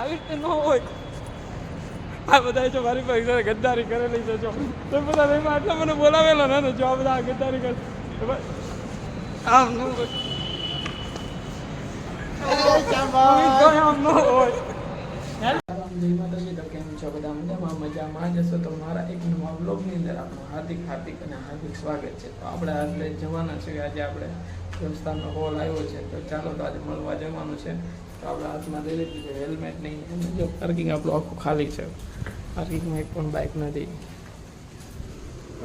આવી રીતે ન હોય આ બધા જો મારી પાસે ગદ્દારી કરેલી છે જો. તો બધા એમાં આટલા મને બોલાવેલો ને જો આ બધા આ ગદ્દારી કરે. આમ ન હોય. આમ ન હોય. જય માતાજી તો કેમ છો બધા? મજામાં મજામાં જશો તો મારા એક નવા બ્લોગની અંદર આપણું હાર્દિક હાર્દિક અને હાર્દિક સ્વાગત છે. તો આપણે આજે જવાના છે આજે આપણે સંસ્થાનો હોલ આવ્યો છે. તો ચાલો તો આજે મળવા જવાનું છે. તો આપણા હાથમાં લઈ લીધું છે હેલ્મેટ નહીં જો પાર્કિંગ આપણું આખું ખાલી છે. પાર્કિંગમાં એક પણ બાઇક નથી.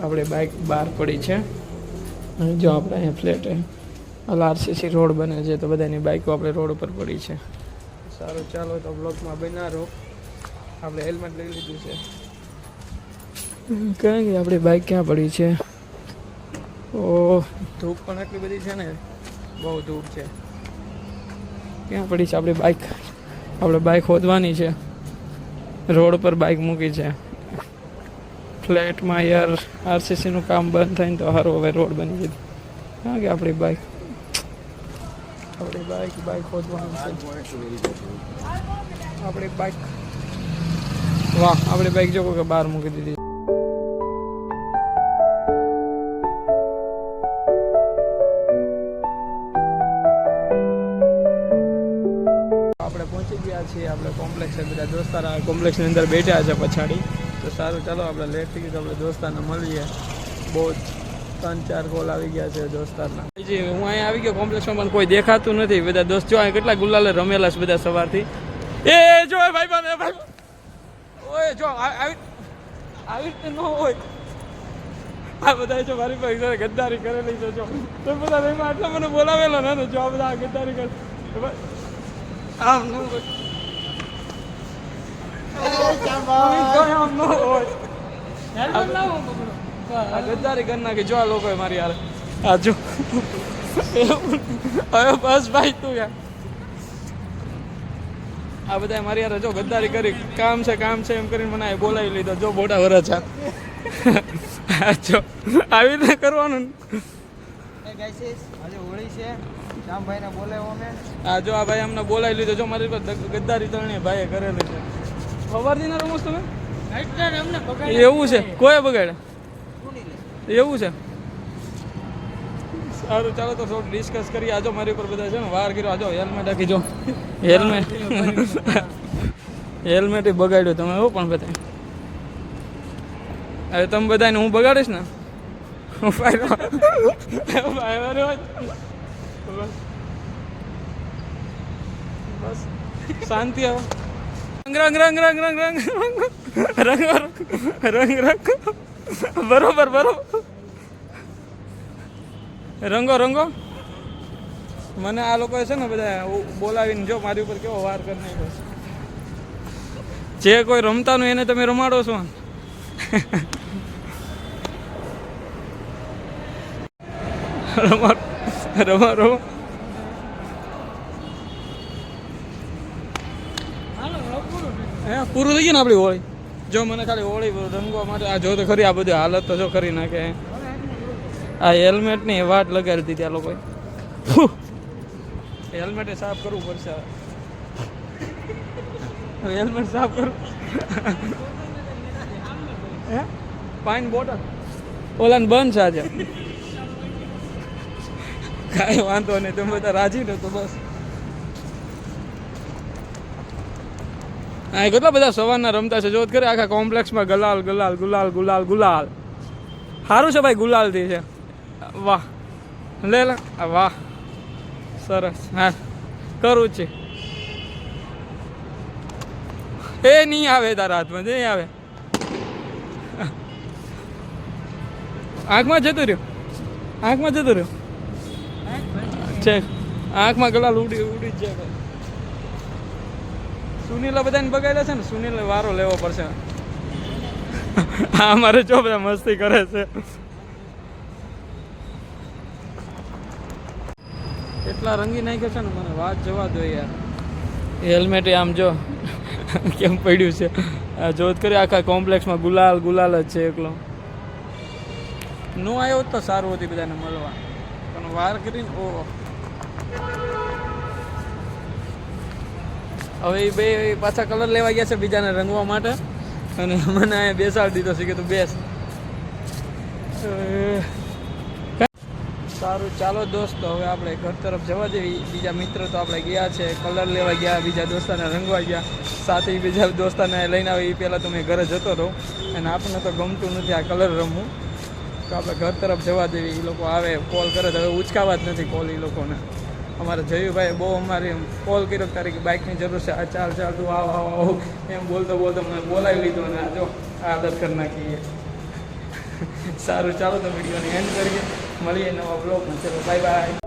આપણે બાઇક બહાર પડી છે. જો આપણે અહીંયા ફ્લેટ આરસીસી રોડ બને છે, તો બધાની બાઇકો આપણે રોડ ઉપર પડી છે. સારું, ચાલો તો બ્લોકમાં બના રહો આપણે હેલ્મેટ લઈ લીધું છે. કારણ કે આપણી બાઇક ક્યાં પડી છે? ઓ ધૂપ પણ એટલી બધી છે ને? બહુ ધૂપ છે. ક્યાં પડી છે આપણી બાઇક આપણે બાઇક ખોદવાની છે. રોડ પર બાઇક મૂકી છે. ફ્લેટમાં યાર આરસીસીનું કામ બંધ થઈને તો સારું હવે રોડ બની ગઈ ક્યાં કે આપણી બાઇક આપણી બાઇક બાઇક ખોદવાની છે. આપણી બાઇક વાહ, આપણી બાઇક જો કે બહાર મૂકી દીધી. ગયા છીએ, આપણે કોમ્પ્લેક્સ બધા દોસ્તાર કોમ્પ્લેક્સની અંદર બેઠા છે પછાડી. તો સારું, ચાલો આપણે લેટ થઈ ગયું આપણે દોસ્તારને મળીએ. બહુ જ ત્રણ ચાર કોલ આવી ગયા છે દોસ્તારના. જી હું અહીંયા આવી ગયો કોમ્પ્લેક્સમાં પણ કોઈ દેખાતું નથી. બધા દોસ્ત, જો કેટલા ગુલાલે રમેલા છે બધા સવારથી. એ જો ભાઈ ભાઈ ભાઈ ઓય, જો આવી રીતે ન હોય. આ બધા જો મારી પાસે ગદ્દારી કરેલી છે, જો. તો બધા આટલા મને બોલાવેલો ને જો આ બધા ગદ્દારી કરે. આમ ન હોય. ગદ્દારી કરી નાખી જો આ લોકોએ મારી યાર આ જો હવે બસ ભાઈ તું યાર આ બધા મારી યાર જો ગદ્દારી કરી કામ છે કામ છે એમ કરીને મને બોલાવી લીધો જો મોટા વરસ છે જો આવી રીતે કરવાનું આ જો આ ભાઈ અમને બોલાવી લીધો, જો મારી ગદ્દારી તરણી ભાઈએ કરેલી છે. સવારથી ના રમો તમે? એવું છે? કોઈ બગાડે? એવું છે? સારું ચાલો તો થોડું ડિસ્કસ કરીએ. આજો મારી ઉપર બધા છે ને વાર કર્યો. આજો હેલ્મેટ રાખી જો. હેલ્મેટ હેલ્મેટ બગાડ્યું તમે હો પણ બધા હવે તમે બધાને હું બગાડીશ ને? હું બસ. શાંતિ આવે રંગ રંગ રંગ રંગ રંગ રંગ રંગ રંગ બરોબર બરોબર રંગો રંગો મને આ લોકો છે ને બધા બોલાવીને જો મારી ઉપર કેવો વાર કરી નાખ્યો જે કોઈ રમતાનું એને તમે રમાડો છો રમા રમા રમા હે, પૂરું થઈ ગયું ને આપણી હોળી? જો મને ખાલી હોળી રંગવા માટે આ જો તો ખરી, આ બધી હાલત તો જો કરી નાખે. આ હેલ્મેટની વાટ લગાડી દીધી આ લોકોએ. હેલ્મેટ સાફ કરવું પડશે હેલ્મેટ સાફ કરું. હે? પાણી બોટલ ઓલાને બંધ છે આજે. કાંઈ વાંધો નહીં, તમે બધા રાજી ને તો બસ. હા કેટલા બધા સવારના રમતા છે? જોત કરે આખા કોમ્પ્લેક્સમાં ગલાલ ગલાલ ગુલાલ ગુલાલ ગુલાલ. સારું છે ભાઈ ગુલાલથી છે. વાહ. લે વાહ. સરસ. હા. કરું છે. એ નહીં આવે તારા હાથમાં નહીં આવે. આંખમાં જતું રહ્યું. આંખમાં જતું રહ્યું. છે. આંખમાં ગલાલ ઉડી ઉડી જ જાય. ભાઈ સુનીલા બધાને બગાડ્યા છે ને સુનીલ વારો લેવો પડશે. હા મારે જો બધા મસ્તી કરે છે. એટલા રંગી નાખ્યો છે ને, મને વાત જવા દો યાર. હેલ્મેટ આમ જો, કેમ પડ્યું છે. આ જોત કરી, આખા કોમ્પ્લેક્સમાં ગુલાલ ગુલાલ જ છે એકલો. નો આવ્યો તો સારું હતી બધાને મળવા. પણ વાર કરીને ઓ હવે એ બે પાછા કલર લેવા ગયા છે બીજાને રંગવા માટે. અને મને અહીંયા બેસાડી દીધો છે કે તું બેસ. સારું, ચાલો દોસ્તો, હવે આપણે ઘર તરફ જવા દેવી બીજા મિત્રો તો આપણે ગયા છે કલર લેવા ગયા, બીજા દોસ્તાને રંગવા ગયા. સાથે બીજા દોસ્તાને લઈને આવી એ પહેલાં તો મેં ઘરે જતો હતો અને આપણને તો ગમતું નથી આ કલર રમવું. તો આપણે ઘર તરફ જવા દેવી એ લોકો આવે કોલ કરે તો હવે ઉચકાવા જ નથી કોલ એ લોકોને. અમારે જયુભાઈ બહુ અમારે કોલ કર્યો કે તારી બાઇકની જરૂર છે, આ ચાલ ચાલ, તું આવ આવ આવ. એમ બોલતો બોલતો મને બોલાવી લીધો અને આ જો, આ કરી નાખીએ સારું, ચાલો તો વિડીયોને એન્ડ કરીએ. મળીએ નવા બ્લોગમાં ચલો બાય બાય